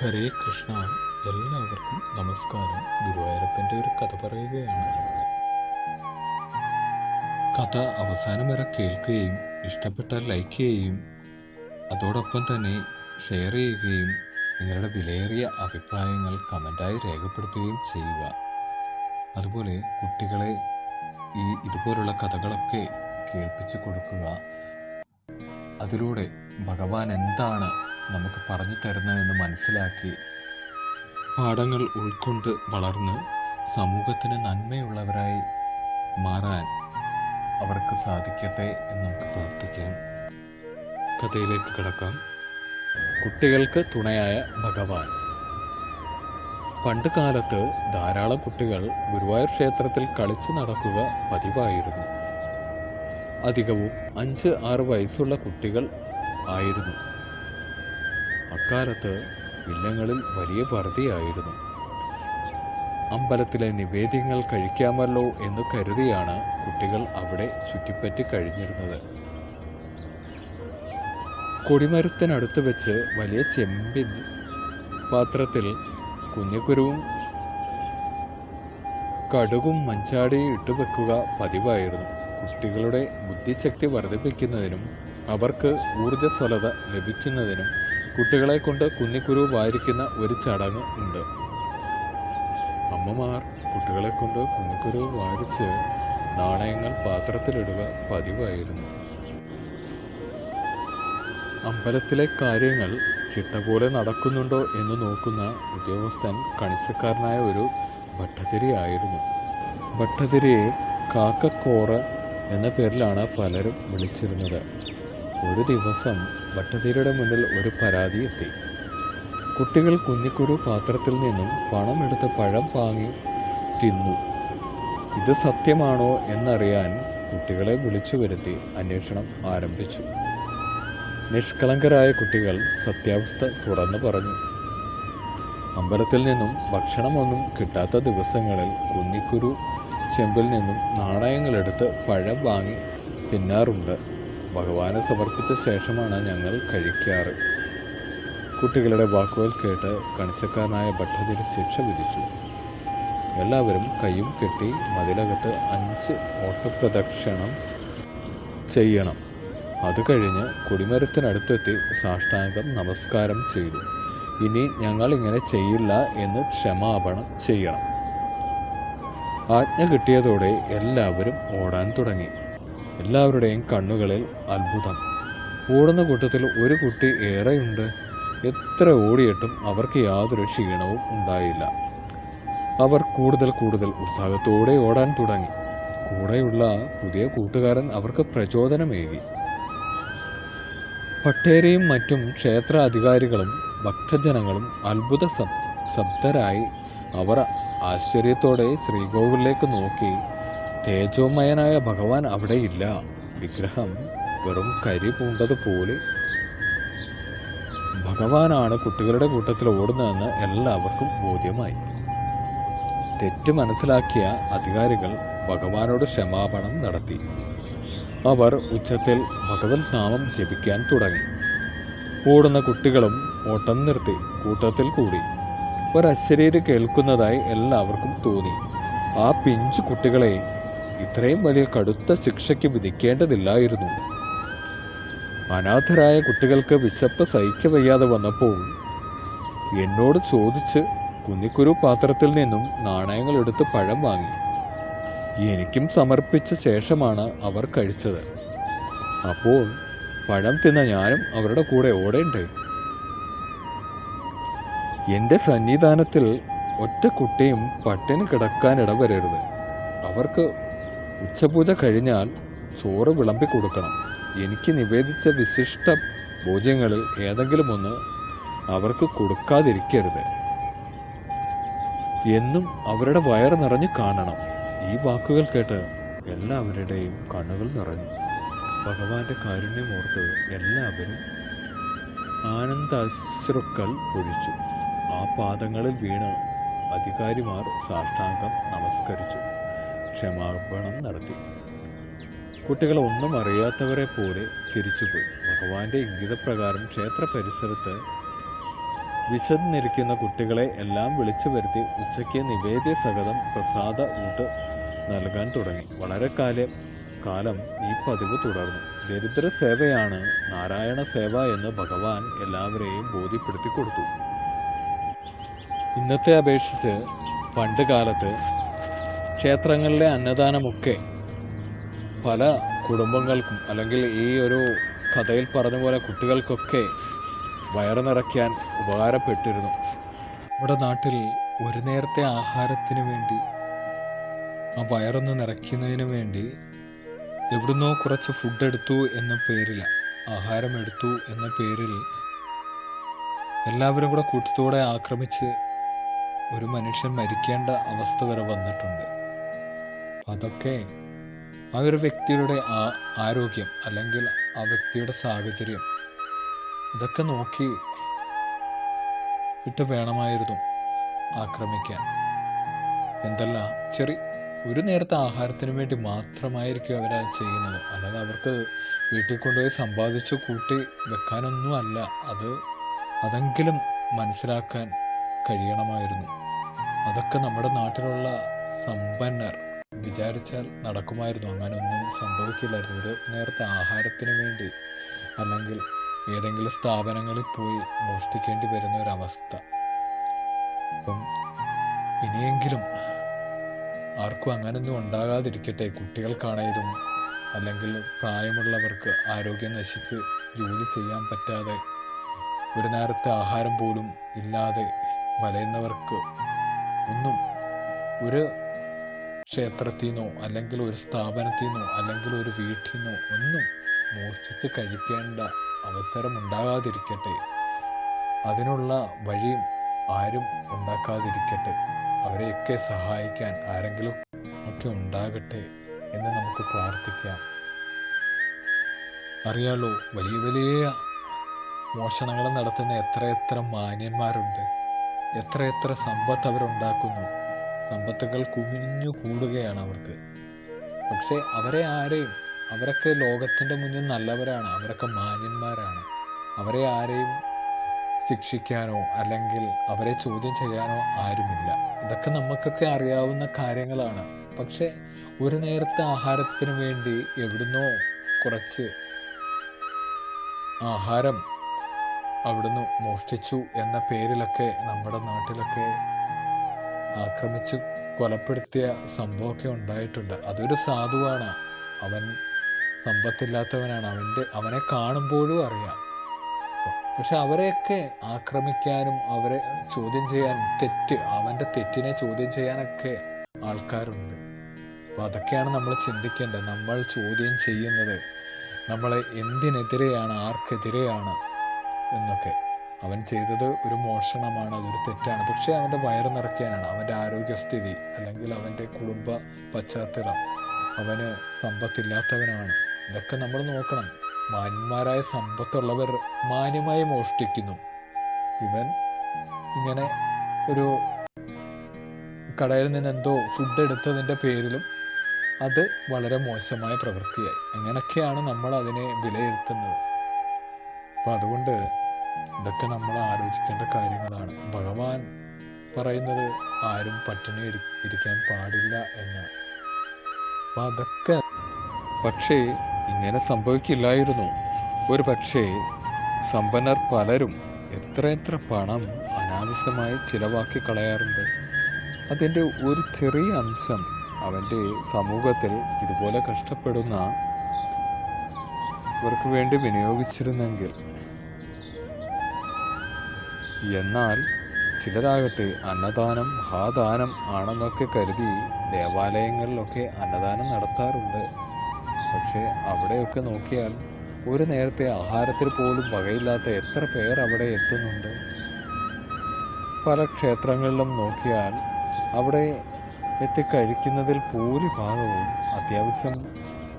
ഹരേ കൃഷ്ണ. എല്ലാവർക്കും നമസ്കാരം. ഗുരുവായൂരപ്പന്റെ ഒരു കഥ പറയുകയാണ്. കഥ അവസാനം വരെ കേൾക്കുകയും ഇഷ്ടപ്പെട്ടാൽ ലൈക്ക് ചെയ്യുകയും അതോടൊപ്പം തന്നെ ഷെയർ ചെയ്യുകയും നിങ്ങളുടെ വിലയേറിയ അഭിപ്രായങ്ങൾ കമന്റായി രേഖപ്പെടുത്തുകയും ചെയ്യുക. അതുപോലെ കുട്ടികളെ ഈ ഇതുപോലുള്ള കഥകളൊക്കെ കേൾപ്പിച്ചു കൊടുക്കുക. അതിലൂടെ ഭഗവാൻ എന്താണ് നമുക്ക് പറഞ്ഞു തരുന്നതെന്ന് മനസ്സിലാക്കി പാഠങ്ങൾ ഉൾക്കൊണ്ട് വളർന്ന് സമൂഹത്തിന് നന്മയുള്ളവരായി മാറാൻ അവർക്ക് സാധിക്കട്ടെ എന്ന് നമുക്ക് പ്രാർത്ഥിക്കാം. കഥയിലേക്ക് കിടക്കാം. കുട്ടികൾക്ക് തുണയായ ഭഗവാൻ. പണ്ട് കാലത്ത് ധാരാളം കുട്ടികൾ ഗുരുവായൂർ ക്ഷേത്രത്തിൽ കളിച്ചു നടക്കുക പതിവായിരുന്നു. അധികവും അഞ്ച് ആറ് വയസ്സുള്ള കുട്ടികൾ ആയിരുന്നു. അക്കാലത്ത് ഇല്ലങ്ങളിൽ വലിയ വറുതിയായിരുന്നു അമ്പലത്തിലെ നിവേദ്യങ്ങൾ കഴിക്കാമല്ലോ എന്ന് കരുതിയാണ് കുട്ടികൾ അവിടെ ചുറ്റിപ്പറ്റി കഴിഞ്ഞിരുന്നത്. കൊടിമരത്തിനടുത്ത് വെച്ച് വലിയ ചെമ്പിൻ പാത്രത്തിൽ കുഞ്ഞിക്കുരുവും കടുകും മഞ്ചാടിയും ഇട്ടുവെക്കുക പതിവായിരുന്നു. കുട്ടികളുടെ ബുദ്ധിശക്തി വർദ്ധിപ്പിക്കുന്നതിനും അവർക്ക് ഊർജസ്വലത ലഭിക്കുന്നതിനും കുട്ടികളെ കൊണ്ട് കുഞ്ഞിക്കുരു വായിക്കുന്ന ഒരു ചടങ്ങ് ഉണ്ട്. അമ്മമാർ കുട്ടികളെ കൊണ്ട് കുഞ്ഞിക്കുരു വാരിച്ച് നാണയങ്ങൾ പാത്രത്തിലിടുക പതിവായിരുന്നു. അമ്പലത്തിലെ കാര്യങ്ങൾ ചിട്ട പോലെ നടക്കുന്നുണ്ടോ എന്ന് നോക്കുന്ന ഉദ്യോഗസ്ഥൻ കണിച്ചക്കാരനായ ഒരു ഭട്ടതിരിയായിരുന്നു ഭട്ടതിരിയെ കാക്കക്കോറ് എന്ന പേരിലാണ് പലരും വിളിച്ചിരുന്നത്. ഒരു ദിവസം ഭട്ടതിരിയുടെ മുന്നിൽ ഒരു പരാതി എത്തി. കുട്ടികൾ കുഞ്ഞിക്കുരു പാത്രത്തിൽ നിന്നും പണം എടുത്ത് പഴം വാങ്ങി തിന്നു. ഇത് സത്യമാണോ എന്നറിയാൻ കുട്ടികളെ വിളിച്ചു വരുത്തി അന്വേഷണം ആരംഭിച്ചു. നിഷ്കളങ്കരായ കുട്ടികൾ സത്യാവസ്ഥ തുറന്നു പറഞ്ഞു. അമ്പലത്തിൽ നിന്നും ഭക്ഷണമൊന്നും കിട്ടാത്ത ദിവസങ്ങളിൽ കുഞ്ഞിക്കുരു ചെമ്പിൽ നിന്നും നാണയങ്ങളെടുത്ത് പഴം വാങ്ങി തിന്നാറുണ്ട്. ഭഗവാനെ സമർപ്പിച്ച ശേഷമാണ് ഞങ്ങൾ കഴിക്കാറ്. കുട്ടികളുടെ വാക്കുകൾ കേട്ട് കണിച്ചക്കാരനായ ഭട്ടതിരി ശിക്ഷ വിധിച്ചു. എല്ലാവരും കൈയും കെട്ടി മതിലകത്ത് അഞ്ച് ഓട്ടപ്രദക്ഷിണം ചെയ്യണം. അത് കഴിഞ്ഞ് കൊടിമരത്തിനടുത്തെത്തി സാഷ്ടാംഗം നമസ്കാരം ചെയ്തു. ഇനി ഞങ്ങൾ ഇങ്ങനെ ചെയ്യില്ല എന്ന് ക്ഷമാപണം ചെയ്യണം. ആജ്ഞ കിട്ടിയതോടെ എല്ലാവരും ഓടാൻ തുടങ്ങി. എല്ലാവരുടെയും കണ്ണുകളിൽ അത്ഭുതം. ഓടുന്ന കൂട്ടത്തിൽ ഒരു കുട്ടി ഏറെയുണ്ട്. എത്ര ഓടിയിട്ടും അവർക്ക് യാതൊരു ക്ഷീണവും ഉണ്ടായില്ല. അവർ കൂടുതൽ കൂടുതൽ ഉത്സാഹത്തോടെ ഓടാൻ തുടങ്ങി. കൂടെയുള്ള പുതിയ കൂട്ടുകാരൻ അവർക്ക് പ്രചോദനമേകി. പട്ടേരയും മറ്റും ക്ഷേത്ര അധികാരികളും ഭക്തജനങ്ങളും അത്ഭുത ശബ്ദരായി അവർ ആശ്ചര്യത്തോടെ ശ്രീകോവിലേക്ക് നോക്കി. തേജോമയനായ ഭഗവാൻ അവിടെയില്ല. വിഗ്രഹം വെറും കരി പൂണ്ടതുപോലെ ഭഗവാനാണ് കുട്ടികളുടെ കൂട്ടത്തിൽ ഓടുന്നതെന്ന് എല്ലാവർക്കും ബോധ്യമായി. തെറ്റ് മനസ്സിലാക്കിയ അധികാരികൾ ഭഗവാനോട് ക്ഷമാപണം നടത്തി. അവർ ഉച്ചത്തിൽ ഭഗവത് നാമം ജപിക്കാൻ തുടങ്ങി. ഓടുന്ന കുട്ടികളും ഓട്ടം നിർത്തി കൂട്ടത്തിൽ കൂടി. ഒരശരീര് കേൾക്കുന്നതായി എല്ലാവർക്കും തോന്നി. ആ പിഞ്ചു കുട്ടികളെ ഇത്രയും വലിയ കടുത്ത ശിക്ഷയ്ക്ക് വിധിക്കേണ്ടതില്ലായിരുന്നു. അനാഥരായ കുട്ടികൾക്ക് വിശപ്പ് സഹിക്കവയ്യാതെ വന്നപ്പോൾ എന്നോട് ചോദിച്ച് കുന്നിക്കുരു പാത്രത്തിൽ നിന്നും നാണയങ്ങൾ എടുത്ത് പഴം വാങ്ങി. എനിക്കും സമർപ്പിച്ച ശേഷമാണ് അവർ കഴിച്ചത്. അപ്പോൾ പഴം തിന്ന ഞാനും അവരുടെ കൂടെ ഓടേണ്ടേ? എന്റെ സന്നിധാനത്തിൽ ഒറ്റ കുട്ടിയും പട്ടിണി കിടക്കാൻ ഇടവരരുത്. അവർക്ക് ഉച്ചപൂജ കഴിഞ്ഞാൽ ചോറ് വിളമ്പി കൊടുക്കണം. എനിക്ക് നിവേദിച്ച വിശിഷ്ട ഭോജ്യങ്ങളിൽ ഏതെങ്കിലും ഒന്ന് അവർക്ക് കൊടുക്കാതിരിക്കരുത്. എന്നും അവരുടെ വയറ് നിറഞ്ഞു കാണണം. ഈ വാക്കുകൾ കേട്ട് എല്ലാവരുടെയും കണ്ണുകൾ നിറഞ്ഞു. ഭഗവാന്റെ കാരുണ്യം ഓർത്ത് എല്ലാവരും ആനന്ദാശ്രുക്കൾ പൊഴിച്ചു. ആ പാദങ്ങളിൽ വീണ് അധികാരിമാർ സാഷ്ടാംഗം നമസ്കരിച്ചു. ക്ഷമാപണം നടത്തി. കുട്ടികൾ ഒന്നും അറിയാത്തവരെ പോലെ തിരിച്ചുപോയി. ഭഗവാന്റെ ഇംഗിതപ്രകാരം ക്ഷേത്ര പരിസരത്ത് വിശന്നിരിക്കുന്ന കുട്ടികളെ എല്ലാം വിളിച്ചു വരുത്തി ഉച്ചയ്ക്ക് നിവേദ്യ സഹതം പ്രസാദ ഊട്ട് നൽകാൻ തുടങ്ങി. വളരെ കാലം കാലം ഈ പതിവ് തുടർന്നു. ദരിദ്ര സേവയാണ് നാരായണ സേവ എന്ന് ഭഗവാൻ എല്ലാവരെയും ബോധ്യപ്പെടുത്തി കൊടുത്തു. ഇന്നത്തെ അപേക്ഷിച്ച് പണ്ട് കാലത്ത് ക്ഷേത്രങ്ങളിലെ അന്നദാനമൊക്കെ പല കുടുംബങ്ങൾക്കും അല്ലെങ്കിൽ ഈ ഒരു കഥയിൽ പറഞ്ഞ പോലെ കുട്ടികൾക്കൊക്കെ വയറ് നിറയ്ക്കാൻ ഉപകാരപ്പെട്ടിരുന്നു. നമ്മുടെ നാട്ടിൽ ഒരു നേരത്തെ ആഹാരത്തിന് വേണ്ടി ആ വയറൊന്ന് നിറയ്ക്കുന്നതിന് വേണ്ടി എവിടുന്നോ കുറച്ച് ഫുഡ് എടുത്തു എന്ന പേരിൽ ആഹാരം എടുത്തു എന്ന പേരിൽ എല്ലാവരും കൂടെ കൂട്ടത്തോടെ ആക്രമിച്ച് ഒരു മനുഷ്യൻ മരിക്കേണ്ട അവസ്ഥ വരെ വന്നിട്ടുണ്ട്. അതൊക്കെ ആ ഒരു വ്യക്തിയുടെ ആരോഗ്യം അല്ലെങ്കിൽ ആ വ്യക്തിയുടെ സാഹചര്യം ഇതൊക്കെ നോക്കി ഇട്ട് വേണമായിരുന്നു ആക്രമിക്കാൻ. എന്തല്ല? ചെറിയ ഒരു നേരത്തെ ആഹാരത്തിന് വേണ്ടി മാത്രമായിരിക്കും അവരത് ചെയ്യുന്നത്. അല്ലാതെ അവർക്ക് വീട്ടിൽ കൊണ്ടുപോയി സമ്പാദിച്ച് കൂട്ടി വെക്കാനൊന്നുമല്ല. അത് അതെങ്കിലും മനസ്സിലാക്കാൻ കഴിയണമായിരുന്നു. അതൊക്കെ നമ്മുടെ നാട്ടിലുള്ള സമ്പന്നർ വിചാരിച്ചാൽ നടക്കുമായിരുന്നു. അങ്ങനെ ഒന്നും സംഭവിക്കില്ലായിരുന്നു. ഒരു നേരത്തെ ആഹാരത്തിന് വേണ്ടി അല്ലെങ്കിൽ ഏതെങ്കിലും സ്ഥാപനങ്ങളിൽ പോയി മോഷ്ടിക്കേണ്ടി വരുന്ന ഒരവസ്ഥ. അപ്പം ഇനിയെങ്കിലും ആർക്കും അങ്ങനൊന്നും ഉണ്ടാകാതിരിക്കട്ടെ. കുട്ടികൾക്കാണേലും അല്ലെങ്കിൽ പ്രായമുള്ളവർക്ക് ആരോഗ്യം നശിച്ച് ജോലി ചെയ്യാൻ പറ്റാതെ ഒരു നേരത്തെ ആഹാരം പോലും ഇല്ലാതെ വലയുന്നവർക്ക് ഒന്നും ഒരു ക്ഷേത്രത്തിൽ നിന്നോ അല്ലെങ്കിൽ ഒരു സ്ഥാപനത്തിൽ നിന്നോ അല്ലെങ്കിൽ ഒരു വീട്ടിൽ നിന്നോ ഒന്നും മോഷ്ടിച്ച് കഴിക്കേണ്ട അവസരം ഉണ്ടാകാതിരിക്കട്ടെ. അതിനുള്ള വഴിയും ആരും ഉണ്ടാക്കാതിരിക്കട്ടെ. അവരെയൊക്കെ സഹായിക്കാൻ ആരെങ്കിലും ഒക്കെ ഉണ്ടാകട്ടെ എന്ന് നമുക്ക് പ്രാർത്ഥിക്കാം. അറിയാലോ വലിയ വലിയ മോഷണങ്ങൾ നടത്തുന്ന എത്രയെത്ര മാന്യന്മാരുണ്ട്. എത്രയെത്ര സമ്പത്ത് അവരുണ്ടാക്കുന്നു. സമ്പത്തുകൾ കുമിഞ്ഞു കൂടുകയാണ് അവർക്ക്. പക്ഷെ അവരെ ആരെയും അവരൊക്കെ ലോകത്തിന്റെ മുന്നിൽ നല്ലവരാണ് അവരൊക്കെ മാന്യന്മാരാണ്. അവരെ ആരെയും ശിക്ഷിക്കാനോ അല്ലെങ്കിൽ അവരെ ചോദ്യം ചെയ്യാനോ ആരുമില്ല. ഇതൊക്കെ നമുക്കൊക്കെ അറിയാവുന്ന കാര്യങ്ങളാണ്. പക്ഷെ ഒരു നേരത്തെ ആഹാരത്തിന് വേണ്ടി എവിടുന്നോ കുറച്ച് ആഹാരം അവിടുന്ന് മോഷ്ടിച്ചു എന്ന പേരിലൊക്കെ നമ്മുടെ നാട്ടിലൊക്കെ ആക്രമിച്ച് കൊലപ്പെടുത്തിയ സംഭവമൊക്കെ ഉണ്ടായിട്ടുണ്ട്. അതൊരു സാധുവാണ്. അവൻ സമ്പത്തില്ലാത്തവനാണ്. അവന്റെ അവനെ കാണുമ്പോഴും അറിയാം. പക്ഷെ അവരെയൊക്കെ ആക്രമിക്കാനും അവരെ ചോദ്യം ചെയ്യാൻ തെറ്റ് അവന്റെ തെറ്റിനെ ചോദ്യം ചെയ്യാനൊക്കെ ആൾക്കാരുണ്ട്. അപ്പം അതൊക്കെയാണ് നമ്മൾ ചിന്തിക്കേണ്ടത്. നമ്മൾ ചോദ്യം ചെയ്യുന്നത് നമ്മൾ എന്തിനെതിരെയാണ് ആർക്കെതിരെയാണ് എന്നൊക്കെ. അവൻ ചെയ്തത് ഒരു മോഷണമാണ് അതൊരു തെറ്റാണ്. പക്ഷേ അവന്റെ വയറ് നിറയ്ക്കാനാണ്. അവന്റെ ആരോഗ്യസ്ഥിതി അല്ലെങ്കിൽ അവന്റെ കുടുംബ പശ്ചാത്തലം അവന് സമ്പത്തില്ലാത്തവനാണ്. ഇതൊക്കെ നമ്മൾ നോക്കണം. മാന്യന്മാരായ സമ്പത്തുള്ളവർ മാന്യമായി മോഷ്ടിക്കുന്നു. ഇവൻ ഇങ്ങനെ ഒരു കടയിൽ നിന്ന് എന്തോ ഫുഡ് എടുത്തതിന്റെ പേരിലും അത് വളരെ മോശമായ പ്രവൃത്തിയായി. അങ്ങനെയൊക്കെയാണ് നമ്മൾ അതിനെ വിലയിരുത്തുന്നത്. അപ്പം അതുകൊണ്ട് ഇതൊക്കെ നമ്മൾ ആലോചിക്കേണ്ട കാര്യങ്ങളാണ്. ഭഗവാൻ പറയുന്നത് ആരും പട്ടിണി ഇരി- ഇരിക്കാൻ പാടില്ല എന്ന് അപ്പം അതൊക്കെ പക്ഷേ ഇങ്ങനെ സംഭവിക്കില്ലായിരുന്നു. ഒരു പക്ഷേ സമ്പന്നർ പലരും എത്രയെത്ര പണം അനാവശ്യമായി ചിലവാക്കി കളയാറുണ്ട്. അതിന്റെ ഒരു ചെറിയ അംശം അവന്റെ സമൂഹത്തിൽ ഇതുപോലെ കഷ്ടപ്പെടുന്ന ഇവർക്ക് വേണ്ടി വിനിയോഗിച്ചിരുന്നെങ്കിൽ എന്നാൽ ചിലരാകട്ടെ അന്നദാനം മഹാദാനം ആണെന്നൊക്കെ കരുതി ദേവാലയങ്ങളിലൊക്കെ അന്നദാനം നടത്താറുണ്ട്. പക്ഷേ അവിടെയൊക്കെ നോക്കിയാൽ ഒരു നേരത്തെ ആഹാരത്തിൽ പോലും വകയില്ലാത്ത എത്ര പേർ അവിടെ എത്തുന്നുണ്ട്. പല ക്ഷേത്രങ്ങളിലും നോക്കിയാൽ അവിടെ എത്തിക്കഴിക്കുന്നതിൽ ഭൂരിഭാഗവും അത്യാവശ്യം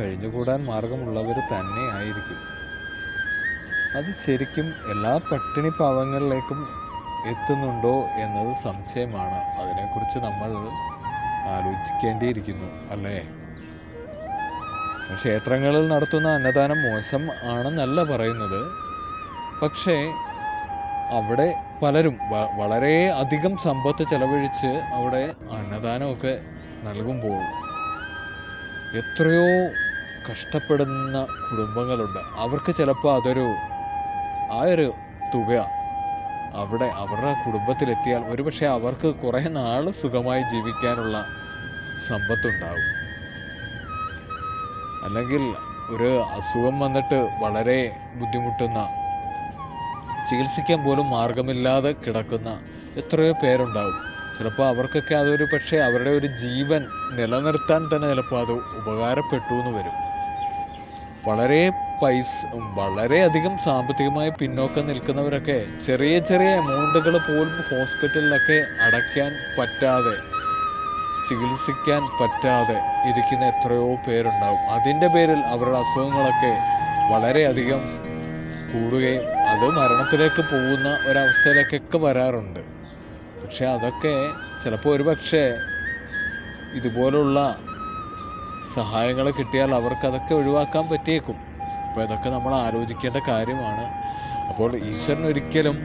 കഴിഞ്ഞുകൂടാൻ മാർഗമുള്ളവർ തന്നെ ആയിരിക്കും. അത് ശരിക്കും എല്ലാ പട്ടിണി പാവങ്ങളിലേക്കും എത്തുന്നുണ്ടോ എന്നത് സംശയമാണ്. അതിനെക്കുറിച്ച് നമ്മൾ ആലോചിക്കേണ്ടിയിരിക്കുന്നു അല്ലേ? ക്ഷേത്രങ്ങളിൽ നടത്തുന്ന അന്നദാനം മോശം ആണെന്നല്ല പറയുന്നത്. പക്ഷേ അവിടെ പലരും വളരെ അധികം സമ്പത്ത് ചെലവഴിച്ച് അവിടെ അന്നദാനമൊക്കെ നൽകുമ്പോൾ എത്രയോ കഷ്ടപ്പെടുന്ന കുടുംബങ്ങളുണ്ട്. അവർക്ക് ചിലപ്പോൾ അതൊരു ആ ഒരു തുക അവിടെ അവരുടെ കുടുംബത്തിലെത്തിയാൽ ഒരുപക്ഷെ അവർക്ക് കുറേ നാൾ സുഖമായി ജീവിക്കാനുള്ള സമ്പത്തുണ്ടാവും. അല്ലെങ്കിൽ ഒരു അസുഖം വന്നിട്ട് വളരെ ബുദ്ധിമുട്ടുന്ന ചികിത്സിക്കാൻ പോലും മാർഗമില്ലാതെ കിടക്കുന്ന എത്രയോ പേരുണ്ടാവും. ചിലപ്പോൾ അവർക്കൊക്കെ അതൊരു പക്ഷേ അവരുടെ ഒരു ജീവൻ നിലനിർത്താൻ തന്നെ ചിലപ്പോൾ അത് ഉപകാരപ്പെട്ടു എന്ന് വരും. വളരെ പൈസ വളരെയധികം സാമ്പത്തികമായി പിന്നോക്കം നിൽക്കുന്നവരൊക്കെ ചെറിയ ചെറിയ എമൗണ്ടുകൾ പോലും ഹോസ്പിറ്റലിലൊക്കെ അടയ്ക്കാൻ പറ്റാതെ ചികിത്സിക്കാൻ പറ്റാതെ ഇരിക്കുന്ന എത്രയോ പേരുണ്ടാവും. അതിന്റെ പേരിൽ അവരുടെ അസുഖങ്ങളൊക്കെ വളരെയധികം കൂടുകയും അത് മരണത്തിലേക്ക് പോകുന്ന ഒരവസ്ഥയിലേക്കൊക്കെ വരാറുണ്ട്. പക്ഷെ അതൊക്കെ ചിലപ്പോൾ ഒരു പക്ഷേ ഇതുപോലുള്ള സഹായങ്ങൾ കിട്ടിയാൽ അവർക്കതൊക്കെ ഒഴിവാക്കാൻ പറ്റിയേക്കും. അപ്പോൾ ഇതൊക്കെ നമ്മൾ ആലോചിക്കേണ്ട കാര്യമാണ്. അപ്പോൾ ഈശ്വരൻ ഒരിക്കലും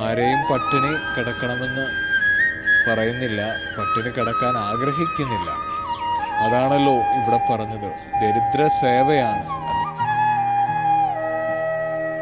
ആരെയും പട്ടിണി കിടക്കണമെന്ന് പറയുന്നില്ല പട്ടിണി കിടക്കാൻ ആഗ്രഹിക്കുന്നില്ല. അതാണല്ലോ ഇവിടെ പറഞ്ഞത്. ദരിദ്ര സേവയാണ്.